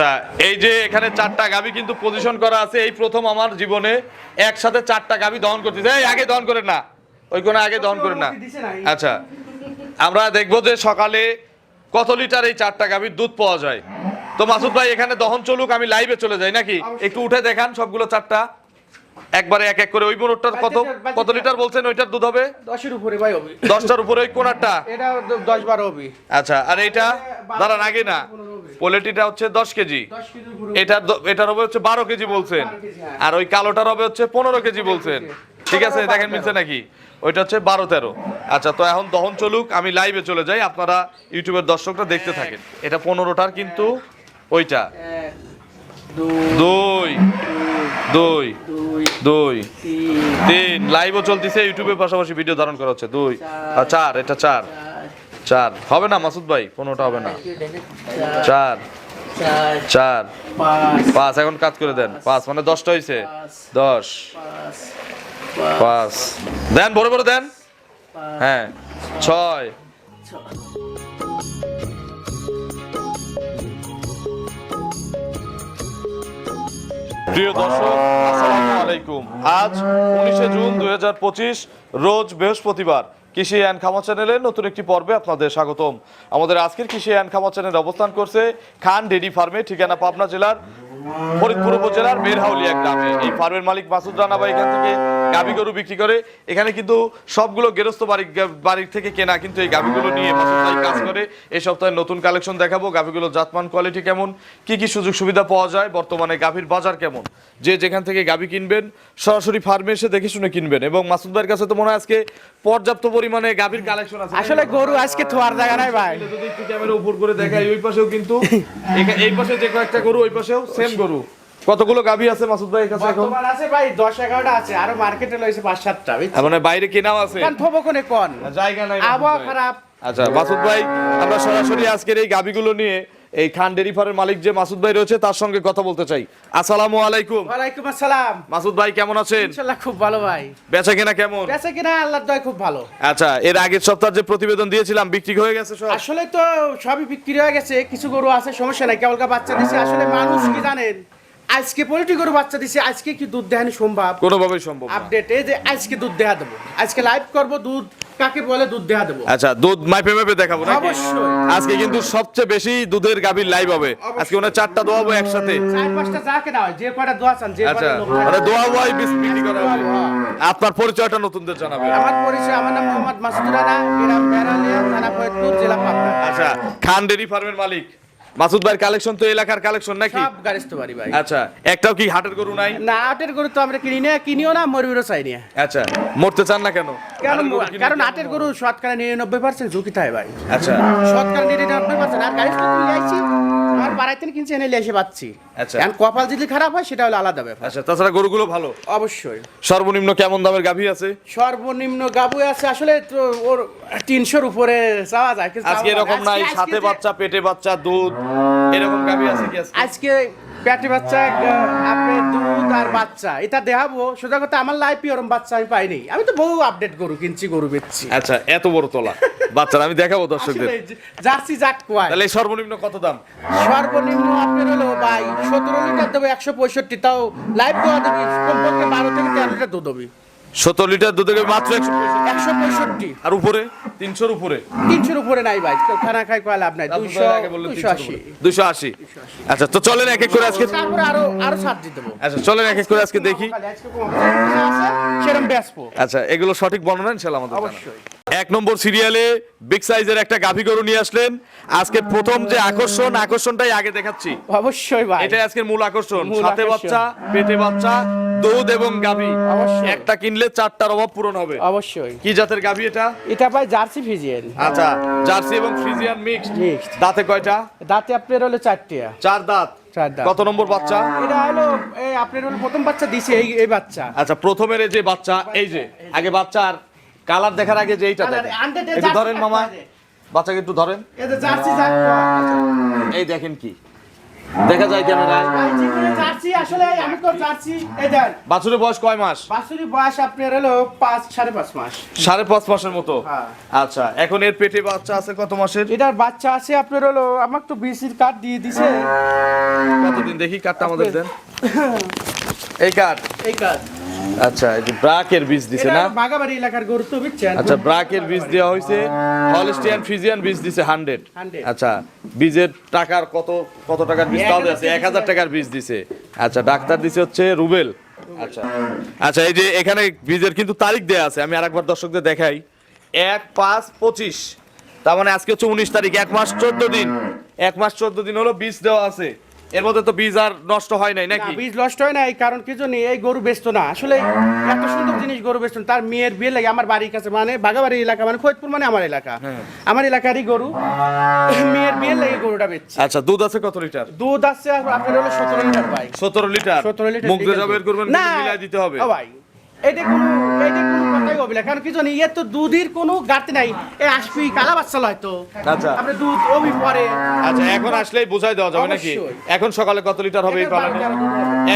আচ্ছা এই যে এখানে চারটা গাবি কিন্তু পজিশন করা আছে এই প্রথম আমার জীবনে একসাথে চারটা গাবি দহন করতেছে। এই আগে দহন করেন না। ওই কোনো আগে দহন করেন না। আচ্ছা আমরা দেখব যে সকালে কত লিটার এই চারটা গাভীর দুধ পাওয়া যায়। তো মাসুদ ভাই এখানে দহন চলুক আমি লাইভে চলে যাই নাকি? একটু উঠে দেখান সবগুলো চারটা। একবারে এক এক করে ওই মোটরটার কত? কত লিটার বলছেন ওইটার দুধ হবে? দশের উপরে ভাই হবে। দশটার উপরে ওই কোনারটা? এটা দ- দশ বারো হবে। আচ্ছা আর এটা দাঁড়ান আগে না। পোলেটিটা হচ্ছে দশ কেজি। দশ কেজির উপরে এটার এটার হবে হচ্ছে বারো কেজি বলছেন। 12 হ্যাঁ। আর ওই কালোটার হবে হচ্ছে পনেরো কেজি বলছেন। ঠিক আছে দেখেন মিলছে নাকি? ওইটা হচ্ছে বারো তেরো। আচ্ছা তো এখন দহন চলুক আমি লাইভে চলে যাই। আপনারা ইউটিউবের দর্শকরা দেখতে থাকেন। এটা পনেরোটার কিন্তু ওইটা। দুই দুই দুই তিন। লাইভও চলতেছে ইউটিউবের পাশাপাশি ভিডিও ধারণ করা হচ্ছে। দুই। আর চার এটা চার। চার। হবে না মাসুদ ভাই পনেরোটা হবে না। চার। চার। পাঁচ। এখন কাজ করে দেন। পাঁচ। মানে দশটা হয়েছে দশ। পাঁচ। দেন বড় বড় দেন। হ্যাঁ। ছয়। প্রিয় দর্শক, আসসালামু আলাইকুম। আজ উনিশে জুন দুই হাজার পঁচিশ, রোজ বৃহস্পতিবার কৃষি অ্যান্ড খামা চ্যানেলের নতুন একটি পর্বে আপনাদের স্বাগতম। আমাদের আজকের কৃষি অ্যান্ড খামা চ্যানেল অবস্থান করছে খান ডেডি ফার্মে, ঠিকানা পাবনা জেলার ফরিদপুর উপজেলার মেরহাউলিয়া গ্রামে। এই ফার্মের মালিক মাসুদ রানা ভাই এখান থেকে গাভী গরু বিক্রি করে। এখানে কিন্তু সবগুলো গেরস্ত বাড়ি বাড়ির থেকে কেনা কিন্তু এই গাভীগুলো নিয়ে মাসুদ ভাই কাজ করে। এই সপ্তাহে নতুন কালেকশন দেখাবো। গাভীগুলো জাতমান কোয়ালিটি কেমন? কি কি সুযোগ সুবিধা পাওয়া যায়? বর্তমানে গাভীর বাজার কেমন? যে যেখান থেকে গাভী কিনবেন সরাসরি ফার্মে এসে দেখে শুনে কিনবেন। এবং মাসুদ ভাইয়ের কাছে তো মনে হয় আজকে পর্যাপ্ত পরিমাণে গাভীর কালেকশন আছে। আসলে গরু আজকে থোয়ার জায়গা নাই ভাই। যদি একটু ক্যামেরা উপর করে দেখাই ওই পাশেও কিন্তু এই পাশে যে কয়েকটা গরু ওই পাশেও সেম গরু। কতগুলো গাবি আছে মাসুদ ভাই কাছে এখন? বর্তমান আছে ভাই দশ এগারোটা আছে আর মার্কেটে লইছে পাঁচ সাতটা বুঝছেন? তার মানে বাইরে কেনাও আছে। কোন থবো কোনে। কোন জায়গা নাই আবহাওয়া খারাপ। আচ্ছা মাসুদ ভাই আমরা সরাসরি আজকের এই গাভীগুলো নিয়ে এই খান ডেরি ফার্মের মালিক যে মাসুদ ভাই রয়েছে তার সঙ্গে কথা বলতে চাই। আসসালামু আলাইকুম। ওয়ালাইকুম আসসালাম। মাসুদ ভাই কেমন আছেন? ইনশাআল্লাহ খুব ভালো ভাই। বেচা কেনা কেমন? বেচা কিনা আল্লাহর দয় খুব ভালো। আচ্ছা এর আগের সপ্তাহে যে প্রতিবেদন দিয়েছিলাম বিক্রি হয়ে গেছে সব? আসলে তো সবই বিক্রি হয়ে গেছে কিছু গরু আছে সমস্যা নাই কেবল বাচ্চা দিছে আসলে মানুষ কি জানেন? আজকে পোল্ট্রি গরু বাচ্চা দিছে আজকে কি দুধ দেহানি সম্ভব? কোনোভাবেই সম্ভব না। আপডেট এই যে আজকে দুধ দেয়া দেবো। আজকে লাইভ করব দুধ কাকে বলে দুধ দেয়া দেবো? আচ্ছা দুধ মাইপে মাইপে দেখাবো নাকি? অবশ্যই। আজকে কিন্তু সবচেয়ে বেশি দুধের গাভীর লাইভ হবে। আজকে ওনার চারটা দোয়াবো একসাথে। চার পাঁচটা যা কেনা হয় যে কয়টা দোয়া চান যে আচ্ছা। মানে দোয়াবো আর বিস বিক্রি করা হবে। আপনার পরিচয়টা নতুনদের জানাবে আমার পরিচয় আমার নাম মোহাম্মদ মাসুদ রানা গ্রাম বেড়ালিয়া থানা ফরিদপুর জেলা পাবনা। আচ্ছা খান ডেরি ফার্মের মালিক। মাসুদ ভাইয়ের কালেকশন তো এলাকার কালেকশন নাকি? সব গাড়িস্ত বাড়ি ভাই। আচ্ছা একটাও কি হাটের গরু নাই? না হাটের গরু তো আমরা কিনি না কিনিও না মরবিরও চাই না আচ্ছা মরতে চান না কেন? কারণ হাটের গরু কিনে কারণ হাটের গরু শতকরা নিরানব্বই পার্সেন্ট ঝুঁকি থাকে ভাই। আচ্ছা। শতকরা নিরানব্বই পার্সেন্ট আর গাড়ি কিনে আইছি। পাড়াইতে কিনছি এনে এসে পাচ্ছি আচ্ছা। এখন কপাল যদি খারাপ হয় সেটা হলো আলাদা ব্যাপার। আচ্ছা তাছাড়া গরুগুলো ভালো? অবশ্যই। সর্বনিম্ন কেমন দামের গাভী আছে? সর্বনিম্ন গাবু আছে আসলে তো ওর তিনশোর উপরে চাওয়া যায় কিন্তু আজকে এরকম নাই সাথে বাচ্চা পেটে বাচ্চা দুধ এরকম গাভী আছে কি আজকে পেটে বাচ্চা আপনি দুধ আর বাচ্চা। এটা দেখাবো। সোজা কথা আমার লাইফে ওরম বাচ্চা আমি পাইনি। আমি তো বহু আপডেট গরু কিনছি গরু বেচছি। আচ্ছা এত বড় তোলা। বাচ্চারা আমি দেখাবো দর্শকদের। জার্সি জাক তাহলে সর্বনিম্ন কত দাম? সর্বনিম্ন আপনার হলো ভাই সতেরো লিটার দেবো একশো পঁয়ষট্টি তাও লাইভ দেওয়া দেবি কমপক্ষে বারো থেকে তেরো লিটার দুধ দেবি সত্তর লিটার দুধের মাত্র একশো পঁয়ষট্টি? আর উপরে? তিনশোর উপরে। তিনশোর উপরে নাই ভাই খানা খাই কয় লাভ নাই। দুশো দুশো আশি। দুশো আশি। আচ্ছা তো চলেন এক এক করে আজকে আরও আরও ছাড় দিয়ে দেবো। আচ্ছা চলেন এক এক করে আজকে দেখি। সেরকম বেসবো। আচ্ছা এগুলো সঠিক বর্ণনা ইনশাল্লাহ আমাদের অবশ্যই। এক নম্বর সিরিয়ালে বিগ সাইজের একটা গাভী গরু নিয়ে আসলেন। আজকে প্রথম যে আকর্ষণ আকর্ষণটাই আগে দেখাচ্ছি। অবশ্যই ভাই। এটাই আজকের মূল আকর্ষণ। সাথে বাচ্চা পেটে বাচ্চা দুধ এবং গাভী। অবশ্যই। একটা কিনলে চারটার অভাব পূরণ হবে। অবশ্যই। কি জাতের গাভী এটা? এটা ভাই জার্সি ফিজিয়ান। আচ্ছা জার্সি এবং ফ্রিজিয়ান মিক্সড। Mixed। দাঁতে কয়টা? দাঁতে আপনার হলো চারটিয়া চার দাঁত। কত নম্বর বাচ্চা? এটা হলো এই আপনার হলো প্রথম বাচ্চা দিছে এই এই বাচ্চা। আচ্ছা প্রথমের এই যে বাচ্চা এই যে আগে বাচ্চার কালার দেখার আগে যে এইটা দেখেন। ধরেন মামা বাচ্চাকে একটু ধরেন। এই দেখেন কি। দেখা যায় ক্যামেরায় জার্সি আসলে আমি তো জার্সি এই দেন। বাছুরের বয়স কয় মাস? বাছুরি বয়স আপনার হলো পাঁচ সাড়ে পাঁচ মাস। সাড়ে পাঁচ মাসের মতো? হ্যাঁ। আচ্ছা এখন এর পেটে বাচ্চা আছে কত মাসের? এটার বাচ্চা আছে আপনার হলো আমাকে তো বিসির কার্ড দিয়ে দিছে। দেখি কার্ডটা আমাদের দেন। এই কার্ড এই কাজ আচ্ছা এই যে ব্রাকের বীজ দিছে না? বাগাবাড়ি এলাকার গরু তো বুঝছেন? আচ্ছা ব্রাকের বীজ দেওয়া হয়েছে হলস্টিয়ান ফ্রিজিয়ান বীজ দিছে 100 আচ্ছা বীজের টাকার কত কত টাকার বীজ? তাও আছে এক হাজার টাকার বীজ দিছে। আচ্ছা ডাক্তার দিছে হচ্ছে রুবেল। আচ্ছা আচ্ছা এই যে এখানে বীজের কিন্তু তারিখ দেয়া আছে আমি আরেকবার দর্শকদের দেখাই। এক পাঁচ পঁচিশ। তার মানে আজকে হচ্ছে উনিশ তারিখ এক মাস চোদ্দ দিন। এক মাস চোদ্দ দিন হলো বীজ দেওয়া আছে। এর মধ্যে তো বীজ আর নষ্ট হয় নাই নাকি? বীজ নষ্ট হয় নাই কারণ কি জন্য এই গরু বেচতো না। আসলে এত সুন্দর জিনিস গরু বেস্ত তার মেয়ের বিয়ে লাগে আমার বাড়ির কাছে মানে বাগাবাড়ি এলাকা মানে খোঁজপুর মানে আমার এলাকা। হ্যাঁ। আমার এলাকারই গরু। মেয়ের বিয়ে লাগে গরুটা বেচছে। আচ্ছা দুধ আছে কত লিটার? দুধ আছে আপনার হলো সতেরো লিটার ভাই। সতেরো লিটার। সতেরো লিটার মুখ দিয়ে যাবে। করবেন না মিলাই দিতে হবে। ভাই এটা কোনো এটা কোনো কথাই হবে না। কারণ কি জানি এর তো দুধের কোনো ঘাটতি নাই। এ আসবি কালা বাচ্চা হয়তো আচ্ছা। আপনি দুধ অবি পরে। আচ্ছা এখন আসলেই বোঝাই দেওয়া যাবে নাকি? এখন সকালে কত লিটার হবে এই পালানে।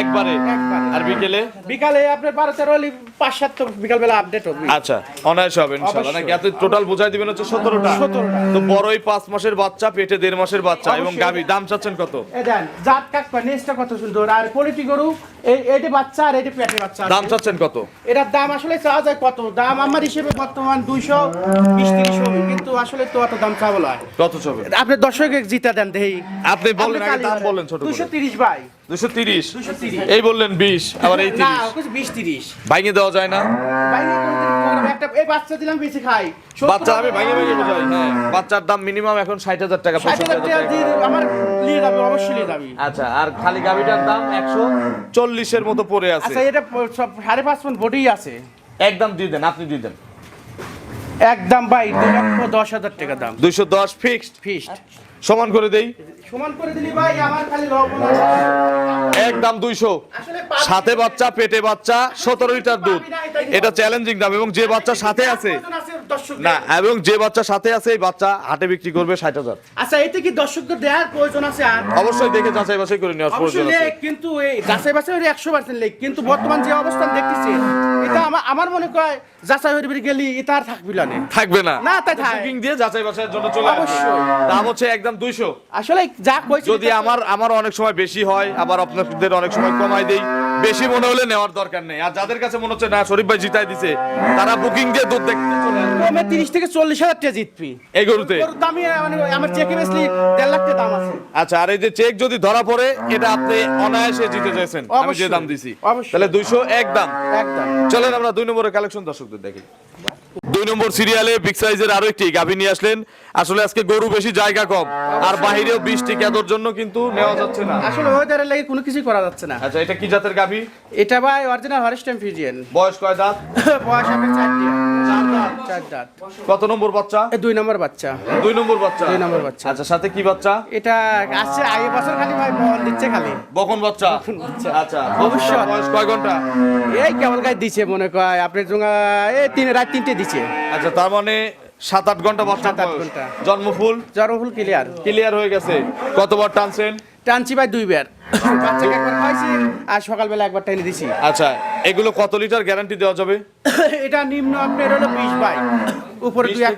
একবারে। আর বিকেলে? বিকালে আপনার বারো তেরো হলে পাঁচ সাত তো বিকালবেলা আপডেট হবে। আচ্ছা অনায়াসে হবে ইনশাআল্লাহ নাকি? এত টোটাল বোঝাই দিবেন হচ্ছে সতেরোটা? 17টা। তো বড়ই পাঁচ মাসের বাচ্চা পেটে দেড় মাসের বাচ্চা এবং। গাভী। দাম চাচ্ছেন কত? এ দেন জাত কাক কয় কত সুন্দর। আর কোয়ালিটি গরু এই এটি বাচ্চা আর এটি পেটের বাচ্চা দাম চাচ্ছেন কত? এটার দাম আসলে চাওয়া যায় কত? দাম আমার হিসেবে বর্তমান দুইশো বিশ তিরিশ হবে কিন্তু আসলে তো অত দাম চাওয়া হয়। কত ছবে আপনি দর্শকে জিতা দেন দেহি আপনি বলেন আগে দাম বলেন ছোট দুশো তিরিশ ভাই। দুশো তিরিশ? এই বললেন বিশ আবার এই তিরিশ। বিশ তিরিশ। ভাঙিয়ে দেওয়া যায় না? একটা এই বাচ্চা দিলাম বেশি খাই। বাচ্চা আমি ভাঙে ভাঙে বোঝাই হ্যাঁ। বাচ্চার দাম মিনিমাম এখন টাকা ষাট পঁয়ষট্টি হাজার হাজার টাকা টাকা। দিয়ে আমার নিয়ে যাবে অবশ্যই নিয়ে যাবি। আচ্ছা আর খালি দাম মতো পড়ে আছে। আচ্ছা এটা সব সাড়ে পাঁচ মন বডি আছে। একদম দিয়ে দেন আপনি দিয়ে দেন। একদম ভাই দুই লক্ষ দশ হাজার টাকা দাম। দুইশো দশ ফিক্সড ফিস্ট সমান করে দেই। সমান করে দিলি ভাই আমার খালি লবণ একদম সাথে বাচ্চা পেটে বাচ্চা সতেরো লিটার দুধ। এটা চ্যালেঞ্জিং দাম। এবং যে বাচ্চা সাথে আছে। না এবং যে বাচ্চা সাথে আছে এই বাচ্চা হাটে বিক্রি করবে ষাট হাজার। আচ্ছা এতে কি দর্শকদের দেওয়ার প্রয়োজন আছে আর? অবশ্যই দেখে যাচাই বাছাই করে নেওয়ার প্রয়োজন আছে। কিন্তু এই যাচাই বাছাই একশো পার্সেন্ট লেখ কিন্তু বর্তমান যে অবস্থান দেখতেছি এটা আমার আমার মনে হয় যাচাই হয়ে গেলি এটা আর থাকবি না থাকবে না। না, তাই থাক। বুকিং দিয়ে যাচাই বাছাইয়ের জন্য চলে অবশ্যই। দাম হচ্ছে একদম দুইশো। আসলে যা কইছি যদি আমার আমার অনেক সময় বেশি হয় আবার আপনাদের অনেক সময় কমাই দেই। বেশি মনে হলে নেওয়ার দরকার নেই। আর যাদের কাছে মনে হচ্ছে না শরীফ ভাই জিতাই দিছে তারা বুকিং দিয়ে দুধ দেখতে চলে আসবে। তিরিশ থেকে চল্লিশ হাজার টাকা জিতবি। এই গরুতে? দামই মানে আমার চেকে বেশলি দেড় লাখ টাকা দাম আছে। আচ্ছা আর এই যে চেক যদি ধরা পড়ে এটা আপনি অনায়াসে জিতে যাচ্ছেন আমি যে দাম দিছি। তাহলে দুইশো এক দাম। একদম চলেন আমরা দুই নম্বরের কালেকশন দর্শকদের দেখি। দুই নম্বর সিরিয়ালে বিগ সাইজের আরও একটি গাভী নিয়ে আসলেন। আসলে আজকে গরু বেশি জায়গা কম। আর বাহিরেও বৃষ্টি কেদর জন্য কিন্তু নেওয়া যাচ্ছে না। আসলে ওয়েদারের লাগে কোনো কিছুই করা যাচ্ছে না। আচ্ছা এটা কি জাতের গাভী? এটা ভাই অরিজিনাল বয়স কয় দাঁত? বয়স চারটে চার দাঁত। কত নম্বর বাচ্চা? এ দুই নম্বর বাচ্চা। দুই নম্বর বাচ্চা। দুই নম্বর বাচ্চা। আচ্ছা সাথে কি বাচ্চা? এটা আসছে আগে বছর খালি ভাই বল দিচ্ছে খালি। বকন বাচ্চা। আচ্ছা অবশ্যই। বয়স? কয় ঘণ্টা? এই কেবল গায়ে দিছে মনে কয় আপনি জোঙা এই তিন রাত তিনটে দিছে। আচ্ছা তার মানে সাত আট ঘণ্টা বাচ্চা সাত আট ঘণ্টা। জন্মফুল? জরফুল ক্লিয়ার ক্লিয়ার হয়ে গেছে। কতবার টানছেন? টানছি ভাই দুইবার বাচ্চাকে একবার খাইছি আর সকালবেলা একবার টাইনে দিছি। আচ্ছা এগুলো কত লিটার গ্যারান্টি দেওয়া যাবে? এটা নিম্ন আপনার হলো বিশ বাই উপরে দুই এক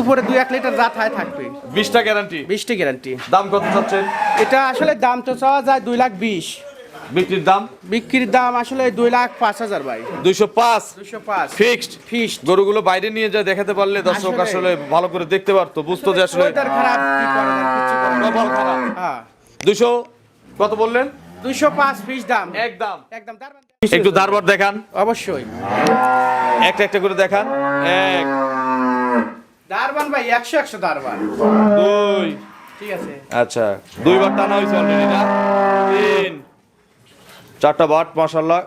উপরে দুই এক লিটার রাত হয় থাকবে। বিশটা গ্যারান্টি? বিশটি গ্যারান্টি। দাম কত চাচ্ছেন এটা আসলে দাম তো চাওয়া যায় দুই লাখ বিশ। বিক্রির দাম? বিক্রির দাম আসলে দুই লাখ পাঁচ হাজার ভাই। দুইশো পাঁচ? দুশো পাঁচ। ফিক্সড ফিস্ট গরুগুলো বাইরে নিয়ে যায় দেখাতে পারলে দর্শক আসলে- ভালো করে দেখতে পারতো বুঝতো যে আসলে খারাপ খারাপ। হ্যাঁ। দুইশো কত বললেন? দুইশো পাঁচ পিস দাম। একদম। একদম দারবান একটু দারবার দেখান। অবশ্যই। একটা একটা করে দেখান। এক। দারবান ভাই একশো একশো দারবান। দুই। ঠিক আছে। আচ্ছা দুইবার টানা হয়েছে অলরেডি না? তিন। চারটা বাট মাশাল্লাহ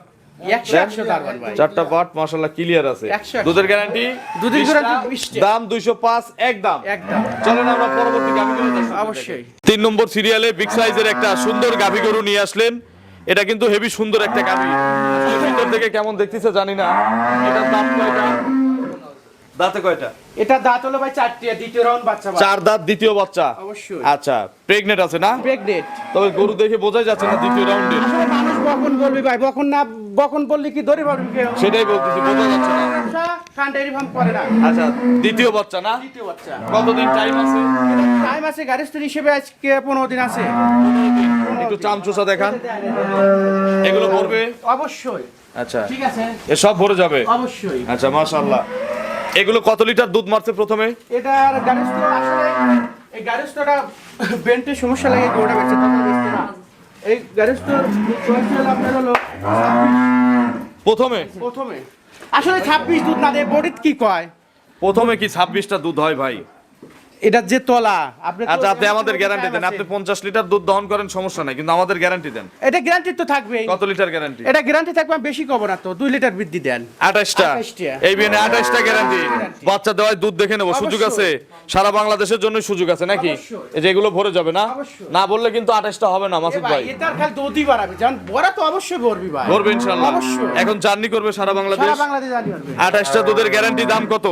একশো দেন। একশো দারবান চারটা বাট মাশাল্লাহ ক্লিয়ার আছে। একশো একশো। দুধের গ্যারান্টি দুধের guarantee দাম দুইশো পাঁচ একদম। একদম। চলেন আমরা পরবর্তী গাভী গরু দর্শকদের অবশ্যই। তিন নম্বর সিরিয়ালে বিগ সাইজের একটা সুন্দর গাভী গরু নিয়ে আসলেন। এটা কিন্তু হেভি সুন্দর একটা গাভী। ভিতর থেকে কেমন দেখতেছে জানি না। দাম কয়টা? দাঁতে কয়টা? এটা দাঁত হলো ভাই চারটে দ্বিতীয় রাউন্ড বাচ্চা চার দাঁত দ্বিতীয় বাচ্চা? অবশ্যই। আচ্ছা প্রেগনেন্ট আছে না? প্রেগনেন্ট তবে গরু দেখে বোঝাই যাচ্ছে না দ্বিতীয় রাউন্ডে বকন বলবি ভাই? বকন না বকন বললি কি পারবি কেউ? সেটাই বলতেছি বোঝা যাচ্ছে না। ফার্ম করে না। আচ্ছা দ্বিতীয় বাচ্চা না? দ্বিতীয় বাচ্চা। কতদিন টাইম আছে? টাইম আছে গাড়ি স্ত্রী হিসেবে আজকে পনেরো দিন আছে। একটু চামচুসা দেখান। এগুলো ভরবে অবশ্যই। আচ্ছা। ঠিক আছে? এ সব ভরে যাবে? অবশ্যই। আচ্ছা মাশাআল্লাহ। এগুলো কত লিটার দুধ মারছে প্রথমে? এটার গাড়িস্থ আসলে এই গাড়িস্থটা বেন্টের সমস্যা লাগে বেঁচে এই হলো আপনার হলো প্রথমে? প্রথমে। আসলে ছাব্বিশ দুধ না দেয় বডিত কি কয়? প্রথমে কি ছাব্বিশটা দুধ হয় ভাই? এটা যে তলা আপনি আচ্ছা আপনি আমাদের গ্যারান্টি দেন। আপনি পঞ্চাশ লিটার দুধ দহন করেন সমস্যা নাই কিন্তু আমাদের গ্যারান্টি দেন। এটা গ্যারান্টি তো কত লিটার গ্যারান্টি এটা গ্যারান্টি থাকবে বেশি কব না তো দুই লিটার বৃদ্ধি দেন। 28টা। এই আঠাশটা গ্যারান্টি বাচ্চা দেওয়ায় দুধ দেখে নেব সুযোগ আছে? সারা বাংলাদেশের জন্য সুযোগ আছে নাকি? এই যে এগুলো ভরে যাবে না? না বললে কিন্তু আঠাশটা হবে না মাসুদ ভাই এটার খালি দুধই বাড়াবে বড়া তো অবশ্যই ভরবি ভাই। ভরবে অবশ্যই। এখন জার্নি করবে সারা বাংলাদেশ সারা বাংলাদেশ? জানি পারবে আঠাশটা দুধের গ্যারান্টি দাম কত?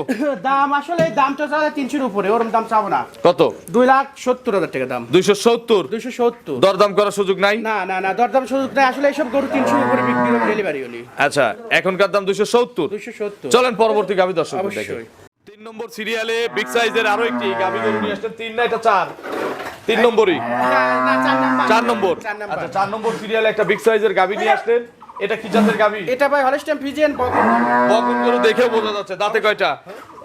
দাম আসলে দামটা চাওয়া তিনশোর উপরে ওরম দাম চাবো না। কত? দুই লাখ সত্তর হাজার টাকা দাম। দুইশো সত্তর? দুইশো সত্তর। দরদাম করার সুযোগ নাই? না না না দরদাম সুযোগ নাই। আসলে এইসব গরু তিনশোর উপরে বিক্রি হবে ডেলিভারি হলি আচ্ছা এখনকার দাম দুইশো সত্তর। দুইশো সত্তর। চলেন পরবর্তী গাভি দর্শক দেখে। তিন নম্বর সিরিয়ালে বিগ সাইজের আরও একটি গাভি গরু নিয়ে আসছেন তিন না এটা চার। তিন নম্বরই। চার নম্বর। চার আচ্ছা চার নম্বর সিরিয়ালে একটা বিগ সাইজের গাভি নিয়ে আসলেন। এটা কি জাতের গাভি? এটা ভাই হলস্টাইন ফিজিয়ান বকন গরু দেখেও বোঝা যাচ্ছে দাঁতে কয়টা?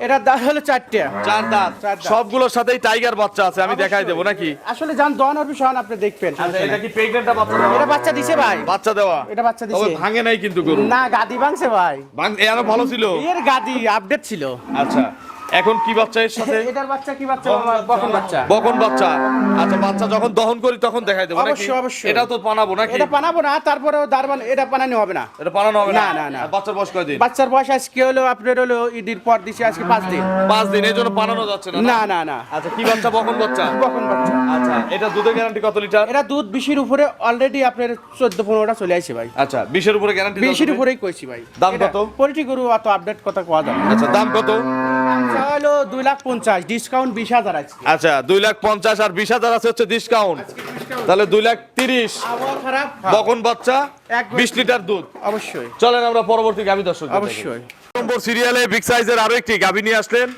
এটা দাম হলো চারটে। চার দাঁত। সবগুলোর সাথেই টাইগার বাচ্চা আছে আমি দেখাই দেবো নাকি? আসলে যান দন সহান আপনি দেখবেন। আচ্ছা এটা কি প্রেগনেন্টটা বাচ্চা? এটা বাচ্চা দিছে ভাই। বাচ্চা দেওয়া? এটা বাচ্চা তবে দিছে ভাঙে নাই কিন্তু গরু। না গাদি ভাঙছে ভাই। ভাঙ এ আরও ভালো ছিল? এর গাদি আপডেট ছিল। আচ্ছা। এখন কি বাচ্চা এর সাথে? এটার বাচ্চা কি বাচ্চা? বকন বাচ্চা। বকন বাচ্চা। আচ্ছা বাচ্চা যখন দহন করি তখন দেখাই দেবো নাকি? অবশ্যই, অবশ্যই। এটাও তো পানাবো নাকি? এটা বানাবো না তারপরেও দারবান এটা বানানো হবে না। এটা বানানো হবে না? না, না, বাচ্চার বয়স কয়দিন? বাচ্চার বয়স আজকে হলো আপনার হলো ঈদের পর দিছে আজকে পাঁচ দিন। পাঁচ দিন এই জন্য বানানো যাচ্ছে না না? না না আচ্ছা কি বাচ্চা? বকন বাচ্চা? বকন বাচ্চা। আচ্ছা এটা দুধের গ্যারান্টি কত লিটার? এটা দুধ বিশির উপরে অলরেডি আপনার চোদ্দ পনেরোটা চলে আসছে ভাই। আচ্ছা বিশের উপরে গ্যারান্টি বিশির উপরেই কইছি ভাই। দাম কত? পোল্ট্রি গরু অত আপডেট কথা কোয়া যাবে আচ্ছা দাম কত? হলো দুই লাখ পঞ্চাশ ডিসকাউন্ট বিশ হাজার আজকে। আচ্ছা দুই লাখ পঞ্চাশ আর বিশ হাজার আছে হচ্ছে ডিসকাউন্ট তাহলে দুই লাখ তিরিশ। খারাপ? বকন বাচ্চা বিশ লিটার দুধ। অবশ্যই। চলেন আমরা পরবর্তী গাভী দর্শক অবশ্যই। নম্বর সিরিয়ালে বিগ সাইজের আরও একটি গাভী নিয়ে আসলেন।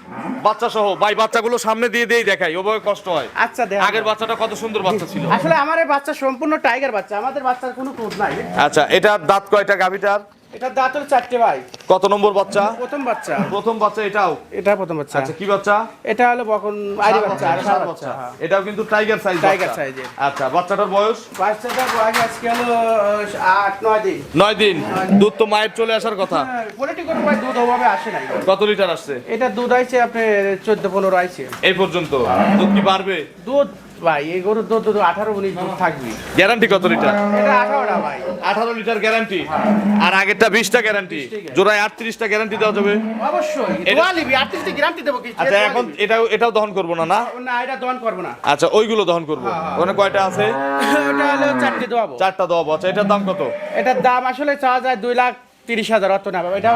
বাচ্চা সহ ভাই বাচ্চাগুলো সামনে দিয়ে দিয়েই দেখাই ওভাবে কষ্ট হয়। আচ্ছা দেখ আগের বাচ্চাটা কত সুন্দর বাচ্চা ছিল। আসলে আমার এই বাচ্চা সম্পূর্ণ টাইগার বাচ্চা আমাদের বাচ্চার কোনো কোড নাই। আচ্ছা এটা দাঁত কয়টা গাভীটার এটা দাঁত হলো চারটে ভাই। কত নম্বর বাচ্চা? প্রথম বাচ্চা। প্রথম বাচ্চা এটাও? এটা প্রথম বাচ্চা। আচ্ছা কি বাচ্চা? এটা হলো বকন আইরি বাচ্চা আর সার বাচ্চা হ্যাঁ। এটাও কিন্তু টাইগার সাইজ Tiger size আচ্ছা বাচ্চাটার বয়স? বাচ্চাটার বয়স আজকে হলো আহ, আট নয় দিন। নয় দিন। দুধ তো মায়ের চলে আসার কথা। পোলিটি কোনো ভাই দুধ অভাবে আসে নাই। কত লিটার আসছে? এটা দুধ আইছে আপনার চোদ্দ পনেরো আইছে। এই পর্যন্ত। দুধ কি বাড়বে? দুধ ভাই এই গরুর দুধ দুধ আঠারো উনিশ দুধ থাকবে। গ্যারান্টি কত লিটার? এটা আঠারোটা ভাই। আঠারো লিটার গ্যারান্টি আর আগেরটা বিশটা গ্যারান্টি জোড়ায় আটত্রিশটা গ্যারান্টি দেওয়া যাবে? অবশ্যই। দোয়া নিবি আটত্রিশটি গ্যারান্টি দেবো আচ্ছা এখন এটাও এটাও দহন করব না না? না এটা দোয়ান করব না। আচ্ছা ওইগুলো দহন করব। ওখানে কয়টা আছে? এটা হলো চারটে দোয়াবো। চারটা দেওয়া আচ্ছা এটার দাম কত? এটার দাম আসলে চাওয়া যায় দুই লাখ তিরিশ হাজার অত না এটা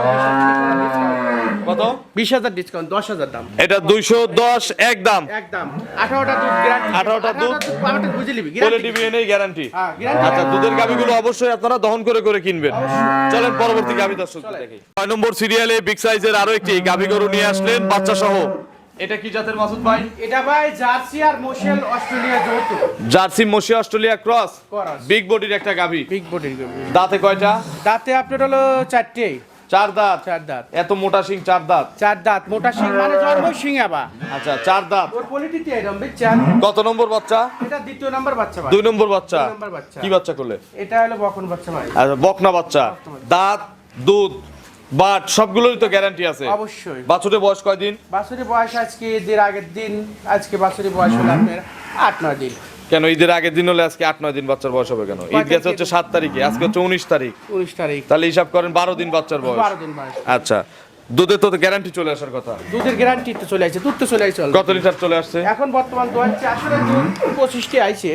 কত? বিশ হাজার ডিসকাউন্ট দশ হাজার দাম। এটা দুইশো দশ এক দাম। একদম আঠারোটা দুধ গ্যারান্টি 18টা দুধ? আমাকে বুঝে নিবি বলে গ্যারান্টি দিবি এনেই গ্যারান্টি হ্যাঁ গ্যারান্টি আচ্ছা দুধের গাভিগুলো অবশ্যই আপনারা দহন করে করে কিনবেন। চলেন পরবর্তী গাভি দর্শক দেখি। ছয় নম্বর সিরিয়ালে বিগ সাইজের আরও একটি গাভি গরু নিয়ে আসলেন বাচ্চা সহ এটা কি জাতের মাসুদ ভাই? এটা ভাই জার্সি আর মোশেল অস্ট্রেলিয়া যৌথ। জার্সি মশি অস্ট্রেলিয়া ক্রস? বিগ বডির একটা গাভি। বিগ বডির দাঁতে কয়টা? দাঁতে আপনার হলো চারটে চার দাঁত? চার দাঁত। এত মোটা সিং চার দাঁত? চার দাঁত। মোটা শিং মানে জন্ম শিং আবা আচ্ছা চার দাঁত। ওর কোয়ালিটিতে এরকম বুঝছেন? কত নম্বর বাচ্চা? এটা দ্বিতীয় নাম্বার বাচ্চা ভাই। দুই নম্বর বাচ্চা? দুই নম্বর বাচ্চা। কি বাচ্চা করলে? এটা হলো বকন বাচ্চা ভাই। আচ্ছা বকনা বাচ্চা। দাঁত দুধ। বাট সবগুলোরই তো গ্যারান্টি আছে। অবশ্যই। বাছুরের বয়স কয়দিন বাছুরি বয়স আজকে ঈদের আগের দিন আজকে বাছুরি বয়স হলো আপনার আট নয় দিন। কেন ঈদের আগের দিন হলে আজকে আট নয় দিন বাচ্চার বয়স হবে কেন? ঈদ গেছে হচ্ছে সাত তারিখে আজকে হচ্ছে উনিশ তারিখ। উনিশ তারিখ। তাহলে হিসাব করেন বারো দিন বাচ্চার বয়স। বারো দিন বয়স। আচ্ছা দুধের তো গ্যারান্টি চলে আসার কথা। দুধের গ্যারান্টি তো চলে আসছে দুধ তো চলে আসছে। কত লিটার চলে আসছে? এখন বর্তমান হচ্ছে আসলে দুধ পঁচিশটি আইছে।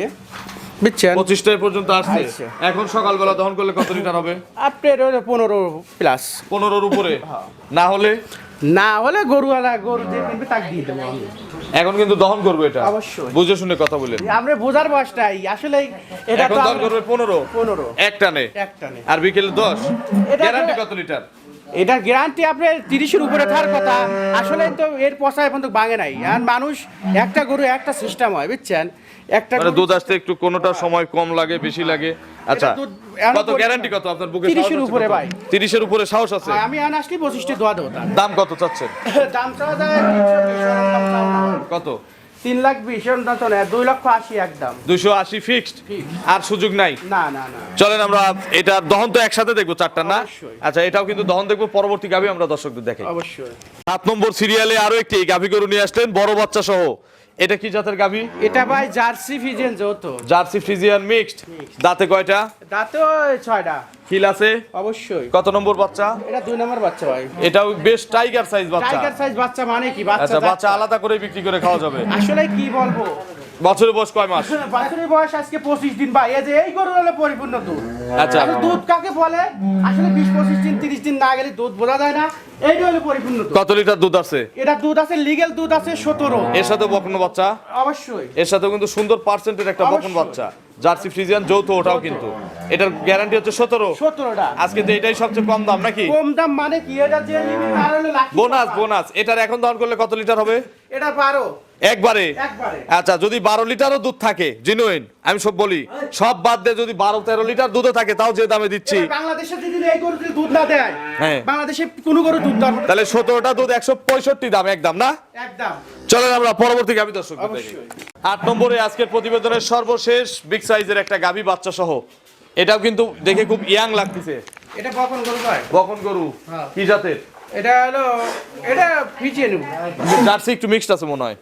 বুঝছেন পঁচিশটা পর্যন্ত আসছে। আসছে। এখন সকালবেলা দহন করলে কত লিটার হবে? আপনার পনেরো প্লাস। পনেরোর উপরে। না হলে? না হলে গরুওয়ালা গরু যে কিনবে তাকে দিয়ে দেবো আমি। এখন কিন্তু দহন করব এটা। অবশ্যই। বুঝে শুনে কথা বলেন। আমরা বোঝার বয়সটাই আসলে এটা এখন দহন করবে পনেরো। পনেরো। এক টানে একটা নেই আর বিকেলে দশ। এটা গ্যারান্টি কত লিটার? এটার গ্যারান্টি আপনার তিরিশের উপরে থাকার কথা। আসলে তো এর পয়সা এখন তো ভাঙে নাই। আর মানুষ একটা গরু একটা সিস্টেম হয় বুঝছেন? একটা মানে দুধ আসতে একটু কোনোটা সময় কম লাগে বেশি লাগে? আচ্ছা। কত গ্যারান্টি কত? আপনার বুকে 30 এর উপরে ভাই। তিরিশের উপরে সাহস আছে? হ্যাঁ, আমি আন আসলে পঁচিশটি দোয়া দেবো দাম কত চাচ্ছেন? দাম চাওয়া যায়। কত? তিন লাখ বিশ দুই লক্ষ আশি একদম। দুশো আশি ফিক্সড আর সুযোগ নাই? না না না। চলেন আমরা এটা দহন তো একসাথে দেখব চারটা না? আচ্ছা এটাও কিন্তু দহন দেখব পরবর্তী গাভি আমরা দর্শকদের দেখে অবশ্যই। সাত নম্বর সিরিয়ালে আরও একটি গাভি গরু নিয়ে আসলেন বড় বাচ্চা সহ এটা কি জাতের গাবি এটা ভাই জার্সি ফিজিয়ান যৌথ। Jersey Friesian mixed. দাঁতে কয়টা? দাঁতে ছয়টা। হিল আছে? অবশ্যই। কত নম্বর বাচ্চা? এটা দুই নম্বর বাচ্চা ভাই। এটাও বেশ টাইগার সাইজ বাচ্চা। টাইগার সাইজ বাচ্চা মানে কি? বাচ্চা আচ্ছা বাচ্চা আলাদা করে বিক্রি করে খাওয়া যাবে। আসলে কি বলব? বছরের বয়স কয় মাস? বাছুরের বয়স আজকে পঁচিশ দিন। ভাই এই যে এই গরু হলে পরিপূর্ণ দুধ। আচ্ছা। দুধ কাকে বলে? আসলে বিশ পঁচিশ দিন তিরিশ দিন না গেলে দুধ বোঝা যায় না। হলে পরিপূর্ণ দুধ। কত লিটার দুধ আছে? এটা দুধ আছে লিগেল দুধ আছে সতেরো। এর সাথে বকন বাচ্চা? অবশ্যই। এর সাথে কিন্তু সুন্দর পার্সেন্টের একটা বকন বাচ্চা। জার্সি ফ্রিজিয়ান যৌথ ওটাও কিন্তু। এটার গ্যারান্টি হচ্ছে সতেরো। সতেরোটা। আজকে তো এটাই সবচেয়ে কম দাম নাকি? কম দাম মানে কি? এটা যে বোনাস বোনাস এটার এখন দহন করলে কত লিটার হবে? এটা বারো। একবারে? আচ্ছা যদি বারো লিটারও দুধ থাকে জিনুইন আমি সব বলি সব বাদ দিয়ে যদি বারো তেরো লিটার দুধও থাকে তাও যে দামে দিচ্ছি। বাংলাদেশে যদি এই গরু দুধ না দেয় হ্যাঁ। বাংলাদেশে কোনো গরু দুধ দেওয়ার তাহলে সতেরোটা দুধ একশো পঁয়ষট্টি দাম একদম না? একদম। চলেন আমরা পরবর্তী গাভি দর্শক আট নম্বরে আজকের প্রতিবেদনের সর্বশেষ বিগ সাইজের একটা গাভি বাচ্চা সহ এটাও কিন্তু দেখে খুব ইয়াং লাগতেছে। এটা কখন গরু ভাই বকন গরু হ্যাঁ। কি জাতের? এটা হলো এটা ফিচিয়ে নেব। জার্সি একটু মিক্সড আছে মনে হয়।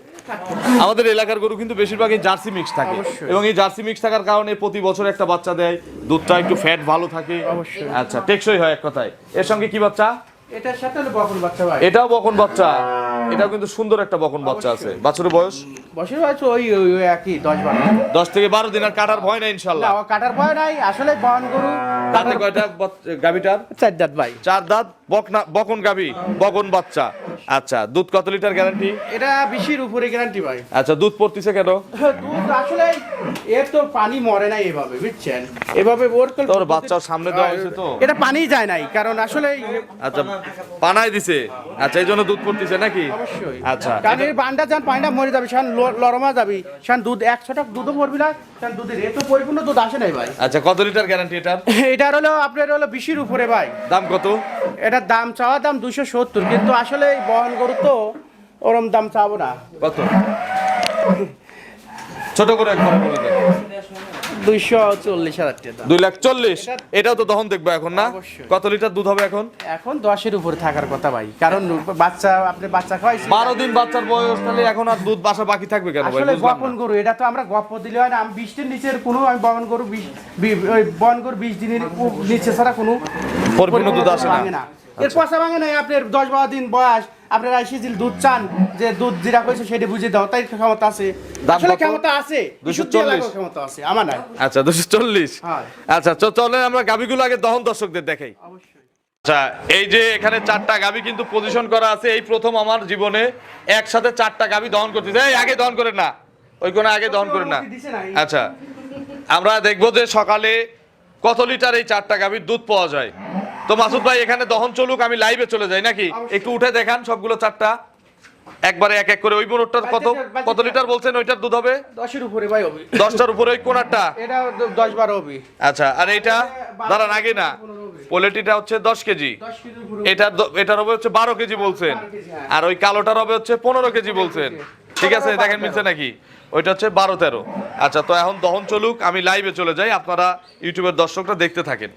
আমাদের এলাকার গরু কিন্তু বেশিরভাগই জার্সি মিক্স থাকে। এবং এই জার্সি মিক্স থাকার কারণে প্রতি বছর একটা বাচ্চা দেয় দুধটা একটু ফ্যাট ভালো থাকে। আচ্ছা টেকসই হয় এক কথায়। এর সঙ্গে কি বাচ্চা? এটার সাথে বকন বাচ্চা এটাও বকন বাচ্চা। এটাও কিন্তু সুন্দর একটা বকন বাচ্চা আছে। বাছুরের বয়স? ওই ওই একই দশ বারো। দশ থেকে বারো দিন আর কাটার ভয় নাই ইনশাল্লাহ। কাটার ভয় নাই। আসলে গরু দাঁতে কয়টা গাভীটার? চার দাঁত ভাই। চার দাঁত বকনা বকন গাভী বকন বাচ্চা। আচ্ছা দুধ কত লিটার গ্যারান্টি? এটা বিশির উপরে গ্যারান্টি ভাই। আচ্ছা দুধ পড়তিছে কেন? দুধ আসলে এর তো পানি মরে নাই এভাবে বুঝছেন? এভাবে ওর তোর বাচ্চাও সামনে দেওয়া হয়েছে তো। এটা পানি যায় নাই কারণ আসলে আচ্ছা পানায় দিছে। আচ্ছা এই জন্য দুধ পড়তিছে নাকি? অবশ্যই। আচ্ছা কারণ এর বান্ডা যান পানিটা মরে যাবে লরমা যাবি। সেখান দুধ একশো টাকা দুধও পড়বি না সেখান দুধের এত পরিপূর্ণ দুধ আসে নাই ভাই। আচ্ছা কত লিটার গ্যারান্টি এটা এটার হলো আপনার হলো বিশির উপরে ভাই। দাম কত? এটার দাম চাওয়া দাম দুশো সত্তর কিন্তু আসলে বহন গরু তো ওরম দাম চাবো না। কত? ছোট করে একবার বলে দেন দুইশো চল্লিশ হাজার টাকা লাখ চল্লিশ? এটাও তো দহন দেখব এখন না? কত লিটার দুধ হবে এখন? এখন উপরে থাকার কথা ভাই কারণ বাচ্চা আপনি বাচ্চা খাওয়াইছি দিন বাচ্চার বয়স তাহলে এখন আর দুধ বাসা বাকি থাকবে কেন ভাই? আসলে বপন গরু এটা তো আমরা গপ্প দিলে হয় না। আমি নিচের কোনো আমি বপন গরু বিশ বি- ওই বন গরু বিশ দিনের নিচে ছাড়া কোনো পরিপূর্ণ দুধ আসে না। এর পয়সা ভাঙে নাই আপনার দশ বারো দিন বয়স আপনারা এসে যে দুধ চান যে দুধ যেটা কইছে সেটা বুঝে দাও তাই ক্ষমতা আছে। আসলে ক্ষমতা আছে 240 বিশুদ্ধি এলাকার ক্ষমতা আছে আমার নাই। আচ্ছা দুশো চল্লিশ। হ্যাঁ। আচ্ছা চ- চলেন আমরা গাবিগুলো আগে দহন দর্শকদের দেখাই। অবশ্যই। আচ্ছা এই যে এখানে চারটা গাবি কিন্তু পজিশন করা আছে এই প্রথম আমার জীবনে একসাথে চারটা গাবি দহন করতেছে এই আগে দহন করেন না। ওই কোনো আগে দহন করেন না। আচ্ছা আমরা দেখব যে সকালে কত লিটার এই চারটা গাবির দুধ পাওয়া যায়? তো মাসুদ ভাই এখানে দহন চলুক আমি লাইভে চলে যাই নাকি? একটু উঠে দেখান সবগুলো চারটা। একবারে এক এক করে। ওই মোটরটার কত? কত লিটার বলছেন? ওইটার দুধ হবে? দশের উপরে ভাই হবে। দশটার উপরে ওই কোনারটা? এটা দ- দশ বারো হবে। আচ্ছা আর এইটা? দাঁড়ান আগে না। পোলেটিটা হচ্ছে দশ কেজি। দশ কেজির উপরে এটার এটার হবে হচ্ছে বারো কেজি বলছেন। 12 কেজি, হ্যাঁ। আর ওই কালোটার হবে হচ্ছে পনেরো কেজি বলছেন। ঠিক আছে দেখেন মিলছে নাকি? ওইটা হচ্ছে বারো তেরো। আচ্ছা তো এখন দহন চলুক আমি লাইভে চলে যাই আপনারা ইউটিউবের দর্শকরা দেখতে থাকেন।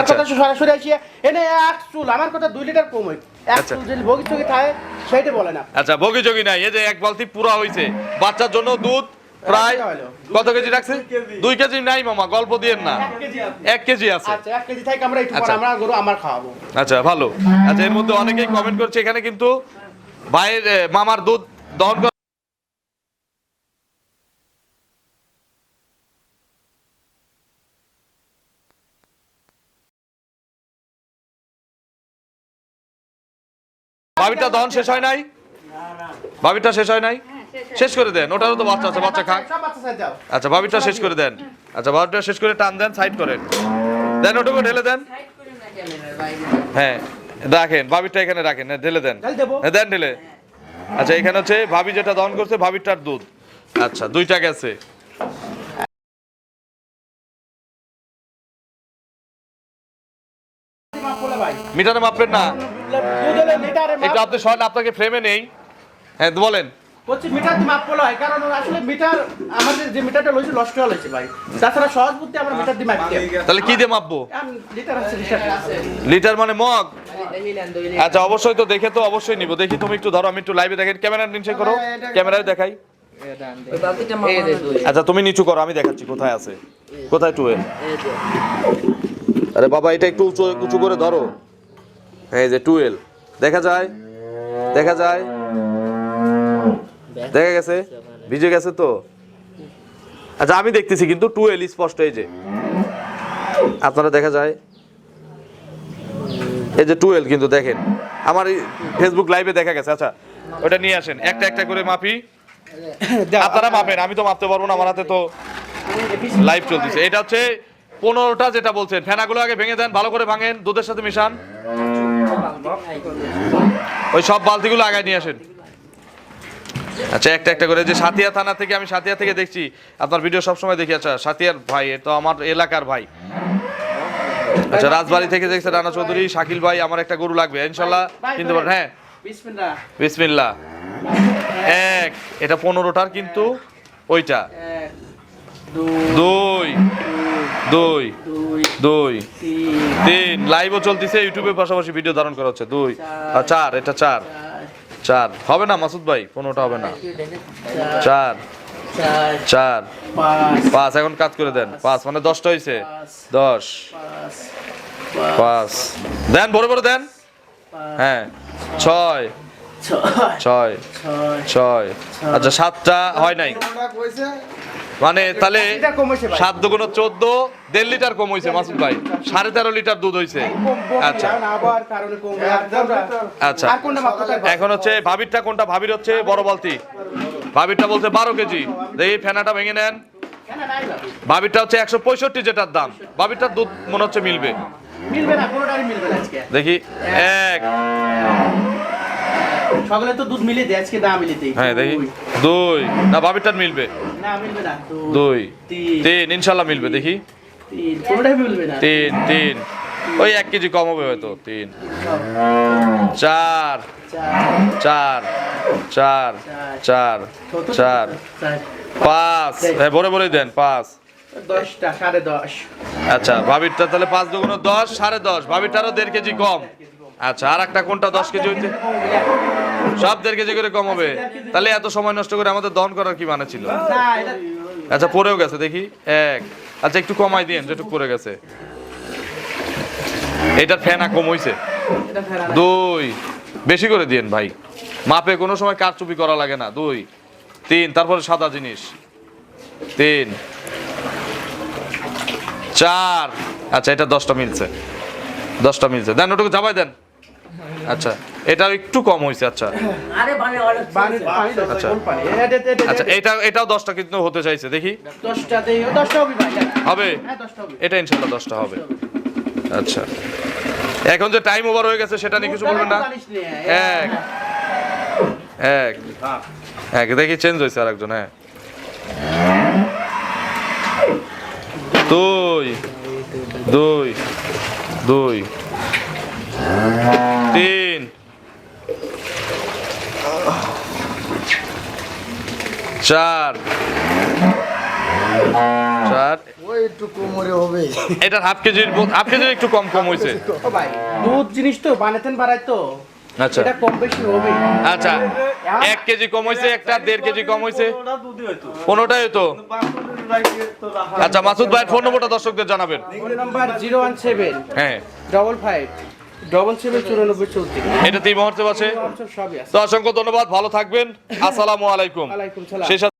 আমার আচ্ছা। কথা সরাসরি আসিয়া এনে এক চুল আমার কথা দুই লিটার কম হয়। এক আচ্ছা। চুল যদি বগি চগি থাকে সেইটা বলে না। আচ্ছা বগি যোগী নাই এই যে এক বালতি পুরা হইছে। বাচ্চার জন্য দুধ প্রায় কেজি কত কেজি রাখছে? দুই কেজি। নাই মামা গল্প দিয়েন না। এক কেজি আছে। এক কেজি আছে। আচ্ছা এক কেজি থেকে আমরা একটু পরে আচ্ছা। আমরা গরু আমার খাওয়াবো। আচ্ছা ভালো। আচ্ছা এর মধ্যে অনেকেই কমেন্ট করছে এখানে কিন্তু ভাইয়ের মামার দুধ দহন করা ভাবিটা দহন শেষ হয় নাই? ভাবিটা শেষ হয় নাই? শেষ করে দেন ওটারও তো বাচ্চা আছে বাচ্চা খাক। আচ্ছা ভাবিটা শেষ করে দেন। আচ্ছা ভাবিটা শেষ করে টান দেন সাইড করেন। দেন ওটুকু ঢেলে দেন। হ্যাঁ রাখেন ভাবিটা এখানে রাখেন হ্যাঁ, ঢেলে দেন। হ্যাঁ, দেন ঢেলে। আচ্ছা এখানে হচ্ছে ভাবি যেটা দহন করছে ভাবিটার দুধ। আচ্ছা দুইটা গেছে। মিটারে মাপবেন না? আপনি আপনাকে ফ্রেমে নেই। হ্যাঁ বলেন। হচ্ছে মিটার দিয়ে মাপ বলা হয় কারণ আসলে মিটার আমাদের যে মিটারটা লইছে নষ্ট হয়ে লইছে ভাই। তাছাড়া সহজ বুদ্ধি আমরা মিটার দিয়ে মাপি তাহলে কি দিয়ে মাপবো? লিটার আছে লিটার মানে মগ? আচ্ছা অবশ্যই তো দেখে তো অবশ্যই নিব। দেখি তুমি একটু ধরো আমি একটু লাইভে দেখেন ক্যামেরা নিচে করো। ক্যামেরায় দেখাই। আচ্ছা তুমি নিচু করো আমি দেখাচ্ছি কোথায় আছে। কোথায় টুয়েল আরে বাবা এটা একটু উঁচু উঁচু করে ধরো। এই যে টুয়েল দেখা যায়? দেখা যায়? দেখা গেছে? ভিজে গেছে তো? আচ্ছা আমি দেখতেছি কিন্তু টুয়েল স্পষ্ট এই যে। আপনারা দেখা যায়? এই যে টুয়েল কিন্তু দেখেন। আমার ফেসবুক লাইভে দেখা গেছে। আচ্ছা ওটা নিয়ে আসেন। একটা একটা করে মাপি। আপনারা মাপেন। আমি তো মাপতে পারব না আমার হাতে তো লাইভ চলতেছে। এটা হচ্ছে পনেরোটা যেটা বলছেন। ফেনাগুলো আগে ভেঙে দেন ভালো করে ভাঙেন দুধের সাথে মিশান। ওই সব বালতিগুলো আগে নিয়ে আসেন। আচ্ছা একটা একটা করে যে সাতিয়া থানা থেকে আমি সাতিয়া থেকে দেখছি আপনার ভিডিও সবসময় দেখি। আচ্ছা সাতিয়ার ভাই এ তো আমার এলাকার ভাই। আচ্ছা রাজবাড়ি থেকে দেখছে রানা চৌধুরী শাকিল ভাই আমার একটা গরু লাগবে ইনশাল্লাহ কিনতে পারেন হ্যাঁ। বিসমিল্লাহ। বিসমিল্লাহ। এক এটা পনেরোটার কিন্তু ওইটা। এক দুই। দুই দুই তিন। লাইভও চলতেছে ইউটিউবে পাশাপাশি ভিডিও ধারণ করা হচ্ছে। দুই। চার। এটা চার। চার। হবে না মাসুদ ভাই? পনেরোটা হবে না। চার। চার। পাঁচ। এখন কাজ করে দেন। পাঁচ। মানে দশটা হয়েছে দশ। পাঁচ। দেন বড় বড় দেন। হ্যাঁ। ছয়। ছয়। ছয়। আচ্ছা সাতটা হয় নাই। মানে তাহলে সাত দুগুণ চোদ্দ দেড় লিটার কম হয়েছে মাসুদ ভাই। সাড়ে তেরো লিটার দুধ হয়েছে। আচ্ছা। আচ্ছা। এখন হচ্ছে ভাবিরটা কোনটা? ভাবির হচ্ছে বড় বালতি। ভাবিরটা বলছে বারো কেজি। দেখি ফেনাটা ভেঙে নেন? ভাবিরটা হচ্ছে একশো পঁয়ষট্টি যেটার দাম। ভাবিরটার দুধ মনে হচ্ছে মিলবে। মিলবে না কোনোটারই মিলবে না আজকে। দেখি। এক। সকলে তো দুধ মিলিয়ে দেয় আজকে না মিলিয়ে দেয় হ্যাঁ দেখি। দুই। না ভাবিরটার মিলবে। না মিলবে না। দুই তিন। ইনশাল্লাহ মিলবে দেখি। তিন। কোনোটাই মিলবে না? তিন তিন। ওই এক কেজি কম হবে হয়তো তিন। চার। চার। চার। চার। চার। পাঁচ। হ্যাঁ ভরে ভরে দেন পাঁচ। দশটা সাড়ে দশ। আচ্ছা ভাবিরটা তাহলে পাঁচ দুগুণ দশ সাড়ে দশ। ভাবিরটারও দেড় কেজি কম। আচ্ছা আর একটা কোনটা? দশ কেজি হইতে? সব দেড় কেজি করে কম হবে। তাহলে এত সময় নষ্ট করে আমাদের দহন করার কি মানে ছিল? আচ্ছা পড়েও গেছে, দেখি। এক। আচ্ছা একটু কমাই দিন যেটুকু পড়ে গেছে। এটার ফেনা কম হইছে। এটা দুই। বেশি করে দিন ভাই। মাপে কোনো সময় কারচুপি করা লাগে না। দুই। তিন। তারপরে সাদা জিনিস। তিন। চার। আচ্ছা এটা দশটা মিলছে। দশটা মিলছে। দেন, ওটুকু যাবাই দেন। আচ্ছা এটা একটু কম হয়েছে আচ্ছা। আরে অনেক পানি- পানি? আচ্ছা। এটা- আচ্ছা এটা এটাও দশটা কিন্তু হতে চাইছে দেখি। দশটাতে দশটা হবে ভাই হবে? হ্যাঁ হবে। এটা ইনশাল্লাহ দশটা হবে। আচ্ছা। এখন যে টাইম ওভার হয়ে গেছে সেটা নিয়ে কিছু বলবেন না? এক। এক। এক দেখি চেঞ্জ হয়েছে আর একজন হ্যাঁ। দুই দুই দুই। তিন। চার। চার। একটু কোমরে হবে এটার হাফ কেজির হাফ কেজির একটু কম কম হয়েছে ভাই দুধ জিনিস তো বানাতেন বাড়াই তো। আচ্ছা। এটা কম বেশি হবে। আচ্ছা এক কেজি কম হয়েছে একটা দেড় কেজি কম হয়েছে পনেরোটাই আচ্ছা মাসুদ ভাইয়ের ফোন নম্বরটা দর্শকদের জানাবেন। Phone number zero one seven হ্যাঁ। ডবল ফাইভ ডবল সেভেন চুরানব্বই চৌত্রিশ। এটা তিন মুহূর্তে আছে সবই আছে। তো অসংখ্য ধন্যবাদ ভালো থাকবেন। আসসালামু আলাইকুম। সেই